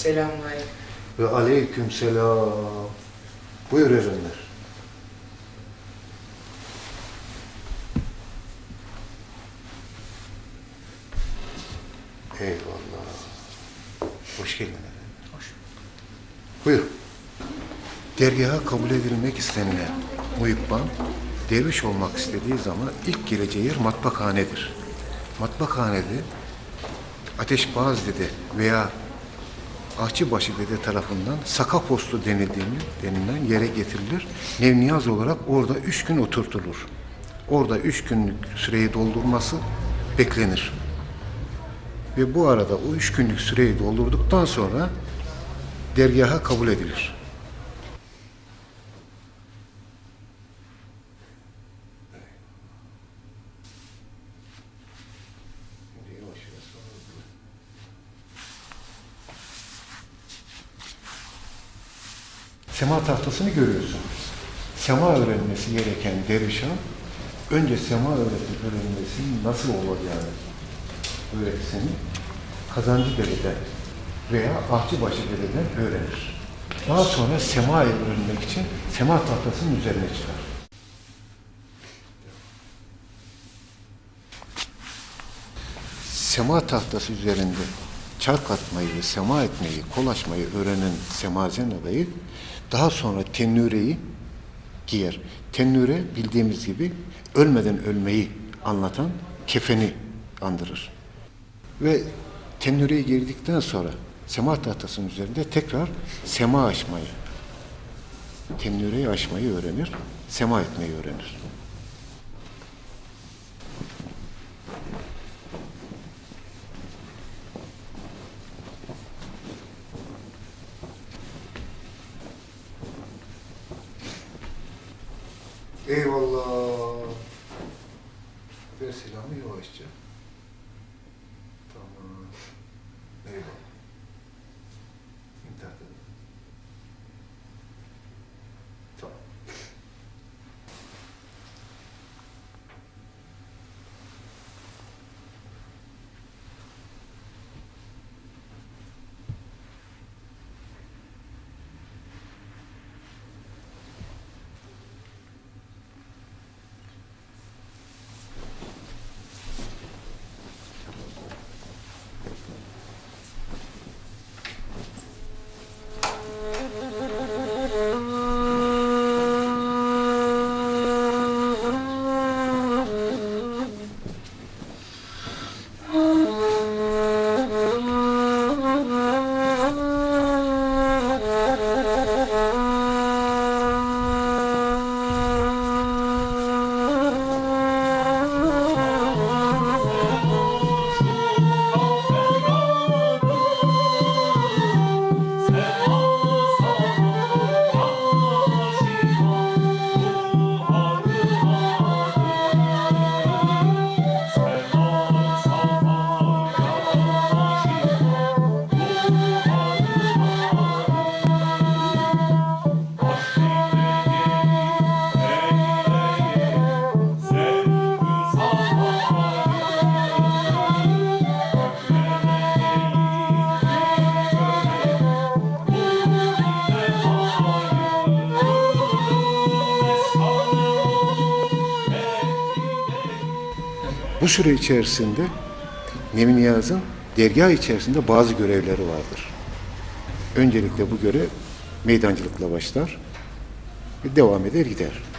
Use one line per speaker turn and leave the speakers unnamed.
Selamünaleyküm.
Ve aleyküm selam. Buyur erenler. Eyvallah. Hoş geldin efendim.
Hoş
Buyur. Dergaha kabul edilmek istenilen muhibban, derviş olmak istediği zaman ilk geleceği yer matbakhanedir. Matbakhanede Ateşbaz dede veya Ahçıbaşı dede tarafından Saka postu denildiğini denilen yere getirilir. Nevniyaz olarak orada üç gün oturtulur. Orada üç günlük süreyi doldurması beklenir. Ve bu arada o üç günlük süreyi doldurduktan sonra dergaha kabul edilir. Sema tahtasını görüyorsun. Sema öğrenmesi gereken dervişan önce sema öğretip öğrenmesinin nasıl olacağını öğretisini kazancı dereden veya ahçıbaşı dereden öğrenir. Daha sonra semayı öğrenmek için sema tahtasının üzerine çıkar. Sema tahtası üzerinde çark atmayı ve sema etmeyi, kol açmayı öğrenen semazen adayı daha sonra tennüreyi giyer. Tennüre bildiğimiz gibi ölmeden ölmeyi anlatan kefeni andırır. Ve tennüreye girdikten sonra sema tahtasının üzerinde tekrar sema açmayı, tennüreyi açmayı öğrenir, sema etmeyi öğrenir. Eyvallah. Ver selamı yavaşça. Tamam. Eyvallah. Bu süre içerisinde Nevin Niyaz'ın dergah içerisinde bazı görevleri vardır. Öncelikle bu görev meydancılıkla başlar ve devam eder gider.